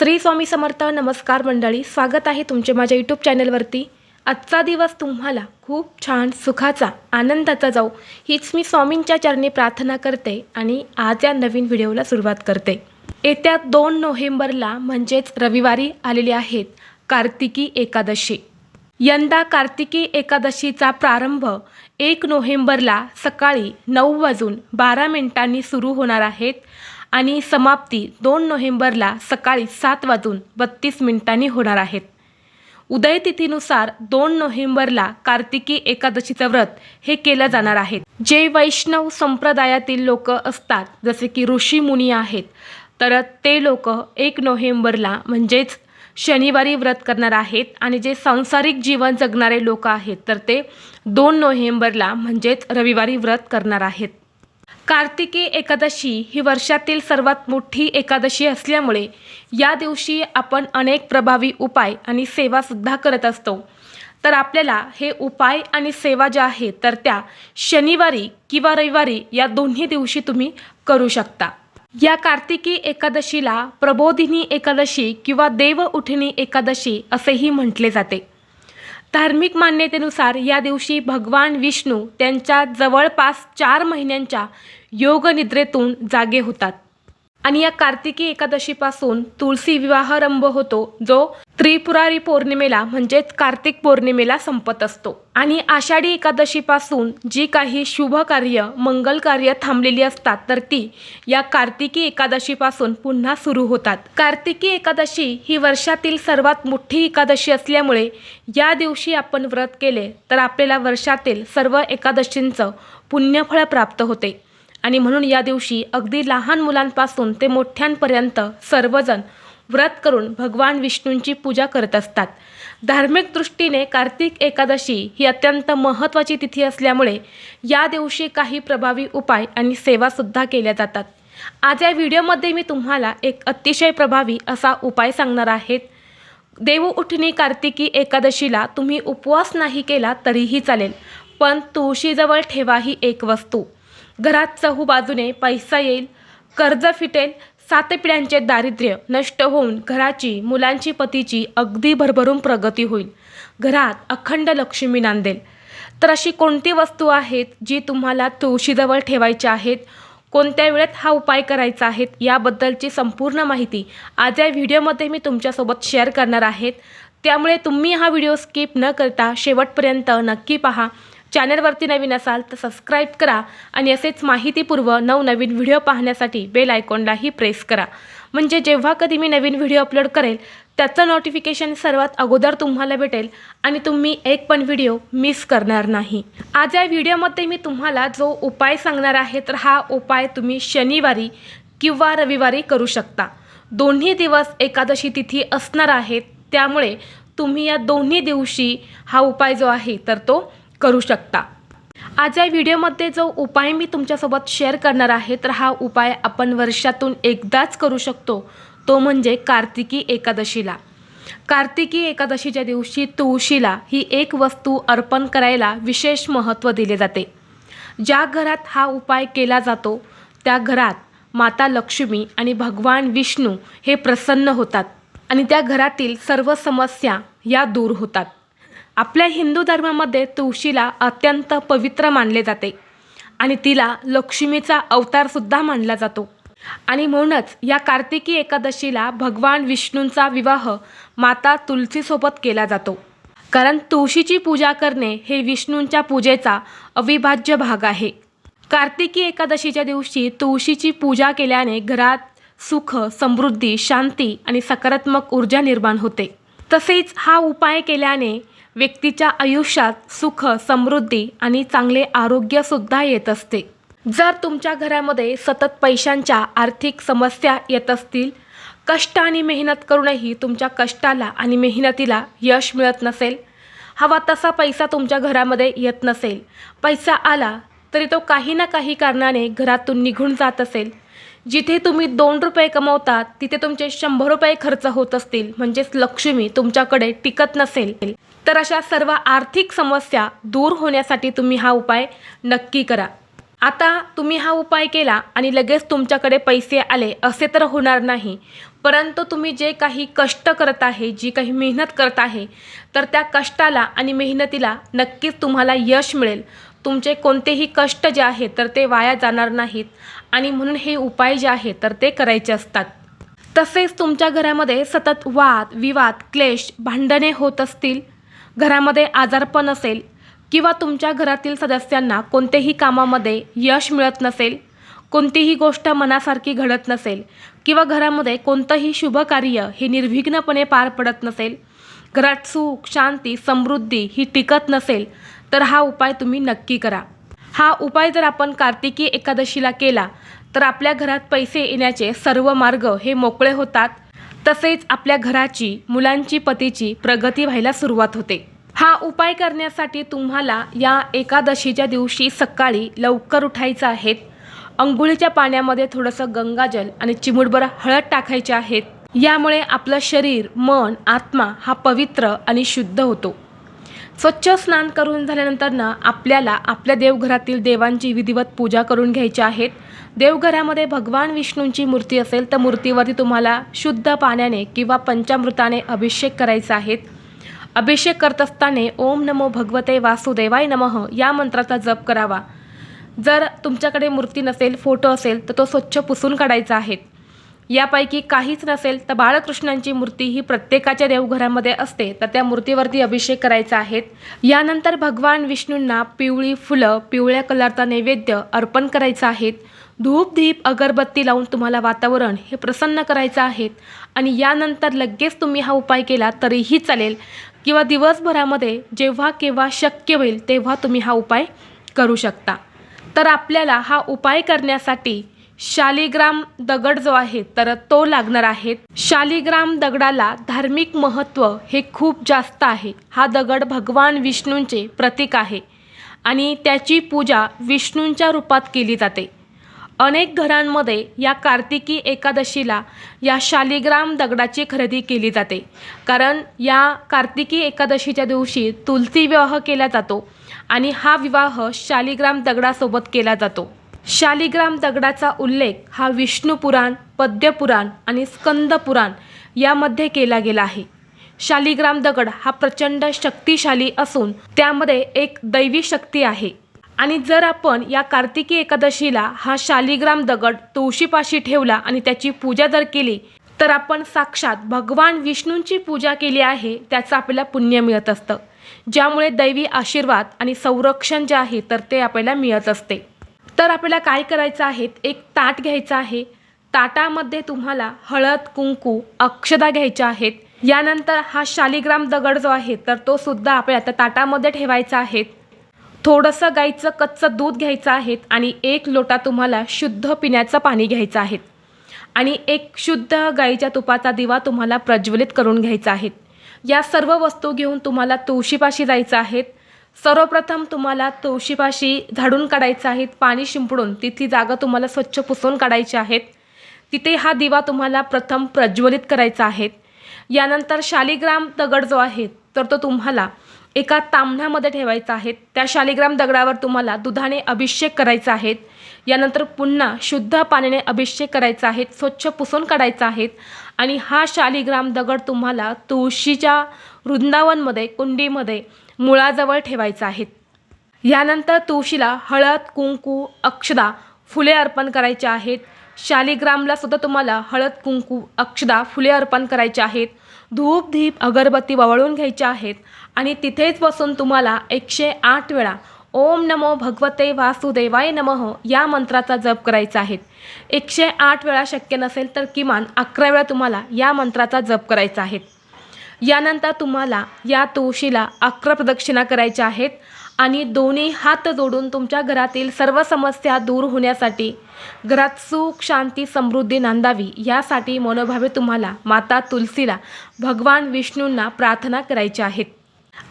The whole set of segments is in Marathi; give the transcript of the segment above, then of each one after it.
श्री स्वामी समर्थ नमस्कार मंडळी स्वागत आहे तुमचे माझ्या यूट्यूब चॅनलवरती आजचा दिवस तुम्हाला खूप छान सुखाचा आनंदाचा जाऊ हीच मी स्वामींच्या चरणी प्रार्थना करते आणि आज या नवीन व्हिडिओला सुरुवात करते. येत्या दोन नोव्हेंबरला म्हणजेच रविवारी आलेली आहेत कार्तिकी एकादशी. यंदा कार्तिकी एकादशीचा प्रारंभ एक नोव्हेंबरला सकाळी नऊ वाजून बारा मिनिटांनी सुरू होणार आहेत. आणि समाप्ती दोन नोव्हेंबरला सकाळी सात वाजून बत्तीस मिनिटांनी होणार आहेत. उदयतिथीनुसार दोन नोव्हेंबरला कार्तिकी एकादशीचं व्रत हे केलं जाणार आहे. जे वैष्णव संप्रदायातील लोक असतात जसे की ऋषी मुनी आहेत तर ते लोक एक नोव्हेंबरला म्हणजेच शनिवारी व्रत करणार आहेत आणि जे सांसारिक जीवन जगणारे लोक आहेत तर ते दोन नोव्हेंबरला म्हणजेच रविवारी व्रत करणार आहेत. कार्तिकी एकादशी ही वर्षातील सर्वात मोठी एकादशी असल्यामुळे या दिवशी आपण अनेक प्रभावी उपाय आणि सेवासुद्धा करत असतो. तर आपल्याला हे उपाय आणि सेवा ज्या आहेत तर त्या शनिवारी किंवा रविवारी या दोन्ही दिवशी तुम्ही करू शकता. या कार्तिकी एकादशीला प्रबोधिनी एकादशी किंवा देव उठणी एकादशी असेही म्हटले जाते. धार्मिक मान्यतेनुसार या दिवशी भगवान विष्णू त्यांच्या जवळपास चार महिन्यांच्या योगनिद्रेतून जागे होतात. आणि या कार्तिकी एकादशीपासून तुळशी विवाहारंभ होतो जो त्रिपुरारी पौर्णिमेला म्हणजेच कार्तिक पौर्णिमेला संपत असतो. आणि आषाढी एकादशीपासून जी काही शुभ कार्य मंगल कार्य थांबलेली असतात तर ती या कार्तिकी एकादशीपासून पुन्हा सुरू होतात. कार्तिकी एकादशी ही वर्षातील सर्वात मोठी एकादशी असल्यामुळे या दिवशी आपण व्रत केले तर आपल्याला वर्षातील सर्व एकादशींचं पुण्यफळ प्राप्त होते. आणि म्हणून या दिवशी अगदी लहान मुलांपासून ते मोठ्यांपर्यंत सर्वजण व्रत करून भगवान विष्णूंची पूजा करत असतात. धार्मिक दृष्टीने कार्तिक एकादशी ही अत्यंत महत्त्वाची तिथी असल्यामुळे या दिवशी काही प्रभावी उपाय आणि सेवासुद्धा केल्या जातात. आज या व्हिडिओमध्ये मी तुम्हाला एक अतिशय प्रभावी असा उपाय सांगणार आहेत देव उठणी कार्तिकी एकादशीला तुम्ही उपवास नाही केला तरीही चालेल पण तुळशीजवळ ठेवा ही एक वस्तू. घरात चहू बाजूने पैसा येईल कर्ज फिटेल सात पिढ्यांचे दारिद्र्य नष्ट होऊन घराची मुलांची पतीची अगदी भरभरून प्रगती होईल. घरात अखंड लक्ष्मी नांदेल. तर अशी कोणती वस्तू आहेत जी तुम्हाला तुळशीजवळ ठेवायची आहेत? कोणत्या वेळेत हा उपाय करायचा आहे याबद्दलची संपूर्ण माहिती आज या व्हिडिओमध्ये मी तुमच्यासोबत शेअर करणार आहेत. त्यामुळे तुम्ही हा व्हिडिओ स्किप न करता शेवटपर्यंत नक्की पहा. चॅनलवरती नवीन असाल तर सबस्क्राईब करा आणि असेच माहितीपूर्व नवनवीन व्हिडिओ पाहण्यासाठी बेल आयकॉनलाही प्रेस करा. म्हणजे जेव्हा कधी मी नवीन व्हिडिओ अपलोड करेल त्याचं नोटिफिकेशन सर्वात अगोदर तुम्हाला भेटेल आणि तुम्ही एक पण व्हिडिओ मिस करणार नाही. आज या व्हिडिओमध्ये मी तुम्हाला जो उपाय सांगणार आहे तर हा उपाय तुम्ही शनिवारी किंवा रविवारी करू शकता. दोन्ही दिवस एकादशी तिथी असणार आहेत त्यामुळे तुम्ही या दोन्ही दिवशी हा उपाय जो आहे तर तो करू शकता. आज या व्हिडिओमध्ये जो उपाय मी तुमच्यासोबत शेअर करणार आहे तर हा उपाय आपण वर्षातून एकदाच करू शकतो. तो म्हणजे कार्तिकी एकादशीला. कार्तिकी एकादशीच्या दिवशी तुळशीला ही एक वस्तू अर्पण करायला विशेष महत्त्व दिले जाते. ज्या घरात हा उपाय केला जातो त्या घरात माता लक्ष्मी आणि भगवान विष्णू हे प्रसन्न होतात आणि त्या घरातील सर्व समस्या या दूर होतात. आपल्या हिंदू धर्मामध्ये तुळशीला अत्यंत पवित्र मानले जाते आणि तिला लक्ष्मीचा अवतारसुद्धा मानला जातो. आणि म्हणूनच या कार्तिकी एकादशीला भगवान विष्णूंचा विवाह माता तुलसीसोबत केला जातो. कारण तुळशीची पूजा करणे हे विष्णूंच्या पूजेचा अविभाज्य भाग आहे. कार्तिकी एकादशीच्या दिवशी तुळशीची पूजा केल्याने घरात सुख समृद्धी शांती आणि सकारात्मक ऊर्जा निर्माण होते. तसेच हा उपाय केल्याने व्यक्तीच्या आयुष्यात सुख समृद्धी आणि चांगले आरोग्यसुद्धा येत असते. जर तुमच्या घरामध्ये सतत पैशांच्या आर्थिक समस्या येत असतील कष्ट आणि मेहनत करूनही तुमच्या कष्टाला आणि मेहनतीला यश मिळत नसेल हवा तसा पैसा तुमच्या घरामध्ये येत नसेल पैसा आला तरी तो काही ना काही कारणाने घरातून निघून जात असेल जिथे तुम्ही दोन रुपये कमवतात तिथे तुमचे शंभर रुपये खर्च होत असतील. म्हणजेच लक्ष्मी तुमच्याकडे टिकत नसेल. तर अशा सर्व आर्थिक समस्या दूर होण्यासाठी तुम्ही हा उपाय नक्की करा. आता तुम्ही हा उपाय केला आणि लगेच तुमच्याकडे पैसे आले असे तर होणार नाही. परंतु तुम्ही जे काही कष्ट करत आहे जी काही मेहनत करत आहे तर त्या कष्टाला आणि मेहनतीला नक्कीच तुम्हाला यश मिळेल. तुमचे कोणतेही कष्ट जे आहेत तर ते वाया जाणार नाहीत. आणि म्हणून हे उपाय जे आहे तर ते करायचे असतात. तसेच तुमच्या घरामध्ये सतत वाद विवाद क्लेश भांडणे होत असतील घरामध्ये आजारपण असेल किंवा तुमच्या घरातील सदस्यांना कोणतेही कामामध्ये यश मिळत नसेल कोणतीही गोष्ट मनासारखी घडत नसेल किंवा घरामध्ये कोणतंही शुभ कार्य हे निर्विघ्नपणे पार पडत नसेल घरात सुख शांती समृद्धी ही टिकत नसेल तर हा उपाय तुम्ही नक्की करा. हा उपाय जर आपण कार्तिकी एकादशीला केला तर आपल्या घरात पैसे येण्याचे सर्व मार्ग हे मोकळे होतात. तसेच आपल्या घराची मुलांची पतीची प्रगती व्हायला सुरुवात होते. हा उपाय करण्यासाठी तुम्हाला या एकादशीच्या दिवशी सकाळी लवकर उठायचं आहेत अंघोळीच्या पाण्यामध्ये थोडंसं गंगाजल आणि चिमुटभर हळद टाकायचे आहेत. यामुळे आपलं शरीर मन आत्मा हा पवित्र आणि शुद्ध होतो. स्वच्छ स्नान करून झाल्यानंतर ना आपल्याला आपल्या देवघरातील देवांची विधिवत पूजा करून घ्यायची आहेत. देवघरामध्ये भगवान विष्णूंची मूर्ती असेल तर मूर्तीवरती तुम्हाला शुद्ध पाण्याने किंवा पंचामृताने अभिषेक करायचा आहे अभिषेक करत असताना ओम नमो भगवते वासुदेवाय नमः या मंत्राचा जप करावा. जर तुमच्याकडे मूर्ती नसेल फोटो असेल तर तो स्वच्छ पुसून काढायचा आहे. यापैकी काहीच नसेल तर बाळकृष्णांची मूर्ती ही प्रत्येकाच्या देवघरामध्ये असते. तर त्या मूर्तीवरती अभिषेक करायचा आहे. यानंतर भगवान विष्णूंना पिवळी फुलं पिवळ्या कलरचा नैवेद्य अर्पण करायचा आहे. धूप धीप अगरबत्ती लावून तुम्हाला वातावरण हे प्रसन्न करायचं आहे. आणि यानंतर लगेच तुम्ही हा उपाय केला तरीही चालेल. किंवा दिवसभरामध्ये जेव्हा केव्हा शक्य होईल तेव्हा तुम्ही हा उपाय करू शकता. तर आपल्याला हा उपाय करण्यासाठी शालिग्राम दगड जो आहे तर तो लागणार आहे. शालिग्राम दगडाला धार्मिक महत्त्व हे खूप जास्त आहे. हा दगड भगवान विष्णूंचे प्रतीक आहे आणि त्याची पूजा विष्णूंच्या रूपात केली जाते. अनेक घरांमध्ये या कार्तिकी एकादशीला या शालिग्राम दगडाची खरेदी केली जाते. कारण या कार्तिकी एकादशीच्या दिवशी तुलसी विवाह केला जातो आणि हा विवाह शालिग्राम दगडासोबत केला जातो. शालिग्राम दगडाचा उल्लेख हा विष्णू पुराण पद्यपुराण आणि स्कंद पुराण यामध्ये केला गेला आहे. शालिग्राम दगड हा प्रचंड शक्तिशाली असून त्यामध्ये एक दैवी शक्ती आहे. आणि जर आपण या कार्तिकी एकादशीला हा शालिग्राम दगड तुळशीपाशी ठेवला आणि त्याची पूजा जर केली तर आपण साक्षात भगवान विष्णूंची पूजा केली आहे त्याचं आपल्याला पुण्य मिळत असतं. ज्यामुळे दैवी आशीर्वाद आणि संरक्षण जे आहे तर ते आपल्याला मिळत असते. तर आपल्याला काय करायचं आहे? एक ताट घ्यायचं आहे. ताटामध्ये तुम्हाला हळद कुंकू अक्षदा घ्यायच्या आहेत. यानंतर हा शालिग्राम दगड जो आहे तर तो सुद्धा आपल्याला आता ताटामध्ये ठेवायचा आहे. थोडंसं गाईचं कच्चं दूध घ्यायचं आहे आणि एक लोटा तुम्हाला शुद्ध पिण्याचं पाणी घ्यायचं आहे. आणि एक शुद्ध गाईच्या तुपाचा दिवा तुम्हाला प्रज्वलित करून घ्यायचा आहे. या सर्व वस्तू घेऊन तुम्हाला तुळशीपाशी जायचं आहेत सर्वप्रथम तुम्हाला तुळशीपाशी झाडून काढायचं आहेत पाणी शिंपडून तिथली जागा तुम्हाला स्वच्छ पुसून काढायची आहेत तिथे हा दिवा तुम्हाला प्रथम प्रज्वलित करायचा आहे. यानंतर शालिग्राम दगड जो आहे तर तो तुम्हाला एका तांबण्यामध्ये ठेवायचा आहे. त्या शालिग्राम दगडावर तुम्हाला दुधाने अभिषेक करायचा आहे. यानंतर पुन्हा शुद्ध पाण्याने अभिषेक करायचा आहे स्वच्छ पुसून काढायचा आहे. आणि हा शालिग्राम दगड तुम्हाला तुळशीच्या वृंदावनमध्ये कुंडीमध्ये मुळाजवळ ठेवायचं आहेत. यानंतर तुळशीला हळद कुंकू अक्षदा फुले अर्पण करायचे आहेत. शालिग्रामला सुद्धा तुम्हाला हळद कुंकू अक्षदा फुले अर्पण करायचे आहेत. धूप धीप अगरबत्ती वळून घ्यायच्या आहेत. आणि तिथेच बसून तुम्हाला एकशे आठ वेळा ओम नमो भगवते वासुदेवाय नमः या मंत्राचा जप करायचा आहे. एकशे आठ वेळा शक्य नसेल तर किमान अकरा वेळा तुम्हाला या मंत्राचा जप करायचा आहे. यानंतर तुम्हाला या तुळशीला अकरा प्रदक्षिणा करायच्या आहेत आणि दोन्ही हात जोडून तुमच्या घरातील सर्व समस्या दूर होण्यासाठी घरात सुख शांती समृद्धी नांदावी यासाठी मनोभावे तुम्हाला माता तुलसीला भगवान विष्णूंना प्रार्थना करायच्या आहेत.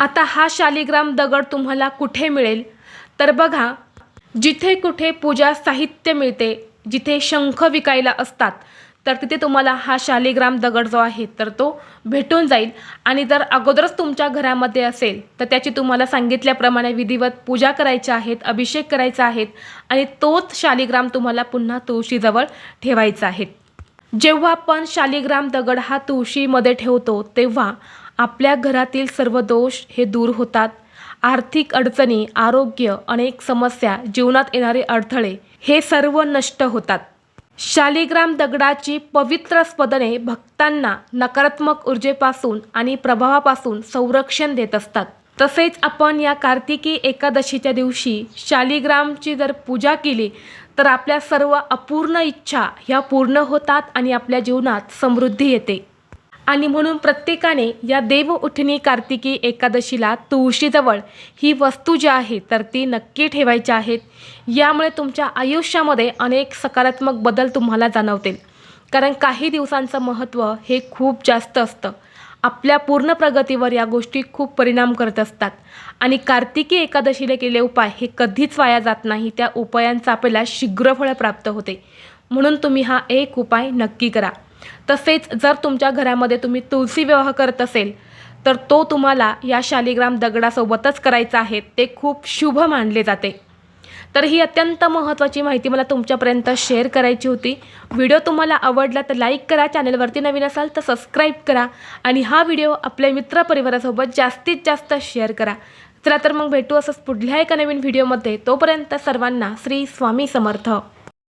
आता हा शालिग्राम दगड तुम्हाला कुठे मिळेल? तर बघा जिथे कुठे पूजा साहित्य मिळते जिथे शंख विकायला असतात तर तिथे तुम्हाला हा शालिग्राम दगड जो आहे तर तो भेटून जाईल. आणि जर अगोदरच तुमच्या घरामध्ये असेल तर त्याची तुम्हाला सांगितल्याप्रमाणे विधिवत पूजा करायच्या आहेत अभिषेक करायचा आहेत आणि तोच शालिग्राम तुम्हाला पुन्हा तुळशीजवळ ठेवायचा आहे. जेव्हा आपण शालिग्राम दगड हा तुळशीमध्ये ठेवतो तेव्हा आपल्या घरातील सर्व दोष हे दूर होतात. आर्थिक अडचणी आरोग्य अनेक समस्या जीवनात येणारे अडथळे हे सर्व नष्ट होतात. शालिग्राम दगडाची पवित्र स्पदने भक्तांना नकारात्मक ऊर्जेपासून आणि प्रभावापासून संरक्षण देत असतात. तसेच आपण या कार्तिकी एकादशीच्या दिवशी शालिग्रामची जर पूजा केली तर आपल्या सर्व अपूर्ण इच्छा ह्या पूर्ण होतात आणि आपल्या जीवनात समृद्धी येते. आणि म्हणून प्रत्येकाने या देव उठणी कार्तिकी एकादशीला तुळशीजवळ ही वस्तू जी आहे तर ती नक्की ठेवायची आहेत. यामुळे तुमच्या आयुष्यामध्ये अनेक सकारात्मक बदल तुम्हाला जाणवतील. कारण काही दिवसांचं महत्त्व हे खूप जास्त असतं. आपल्या पूर्ण प्रगतीवर या गोष्टी खूप परिणाम करत असतात. आणि कार्तिकी एकादशीला केले उपाय हे कधीच वाया जात नाही त्या उपायांचा आपल्याला शीघ्रफळ प्राप्त होते. म्हणून तुम्ही हा एक उपाय नक्की करा. तसेच जर तुमच्या घरामध्ये तुम्ही तुळशी विवाह करत असेल तर तो तुम्हाला या शालिग्राम दगडासोबतच करायचा आहे. ते खूप शुभ मानले जाते. तर ही अत्यंत महत्त्वाची माहिती मला तुमच्यापर्यंत शेअर करायची होती. व्हिडिओ तुम्हाला आवडला तर लाईक करा चॅनलवरती नवीन असाल तर सबस्क्राईब करा आणि हा व्हिडिओ आपल्या मित्रपरिवारासोबत जास्तीत जास्त शेअर करा. चला तर मग भेटू असंच पुढल्या एका नवीन व्हिडिओमध्ये. तोपर्यंत सर्वांना श्री स्वामी समर्थ.